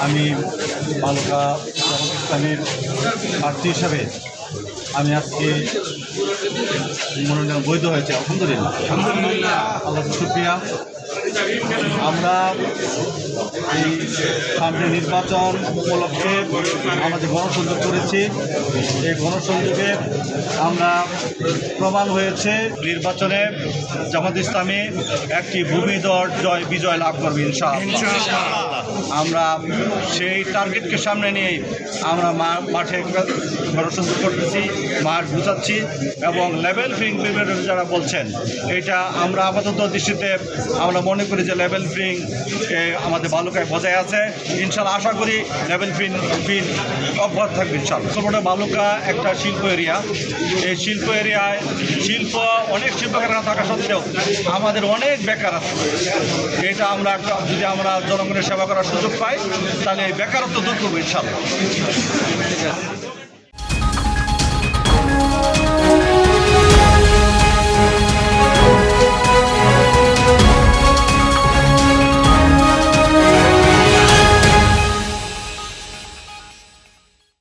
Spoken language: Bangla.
আমি বালুকা ইসলামের প্রার্থী হিসাবে আমি আজকে মনোনয়ন বৈধ হয়েছে। আলহামদুলিল্লাহ। আল্লাহ শুক্রিয়া। আমরা সামনে নির্বাচন উপলক্ষে আমাদের গণসংযোগ করেছি এই গণসংযোগে আমরা প্রমাণ হয়েছে নির্বাচনে জামাত ইসলামী একটি ভূমিদর জয় বিজয় লাভ করবে ইনশাআল্লাহ। আমরা সেই টার্গেটকে সামনে নিয়ে আমরা মাঠে গণসংযোগ করতেছি মাঠ বুঝাচ্ছি এবং লেভেল ফ্রিং বিভিন্ন যারা বলছেন এটা আমরা আপাতত দৃষ্টিতে আমরা মনে করি যে লেভেল ফ্রিং আমাদের বালুকায় বজায় আছে। ইনশাল্লাহ আশা করি লেভেল ফিন ফিন অব্যাহত থাকবে ইনশাল্লাহ। ছোটো বালুকা একটা শিল্প এরিয়া এই শিল্প এরিয়ায় শিল্প, অনেক শিল্প কারখানা থাকা সত্ত্বেও আমাদের অনেক বেকার আছে। এটা আমরা একটা- যদি আমরা জনগণের সেবা করার সুযোগ পাই, তাহলে এই বেকারত্ব দূর করব ইনশাল্লাহ।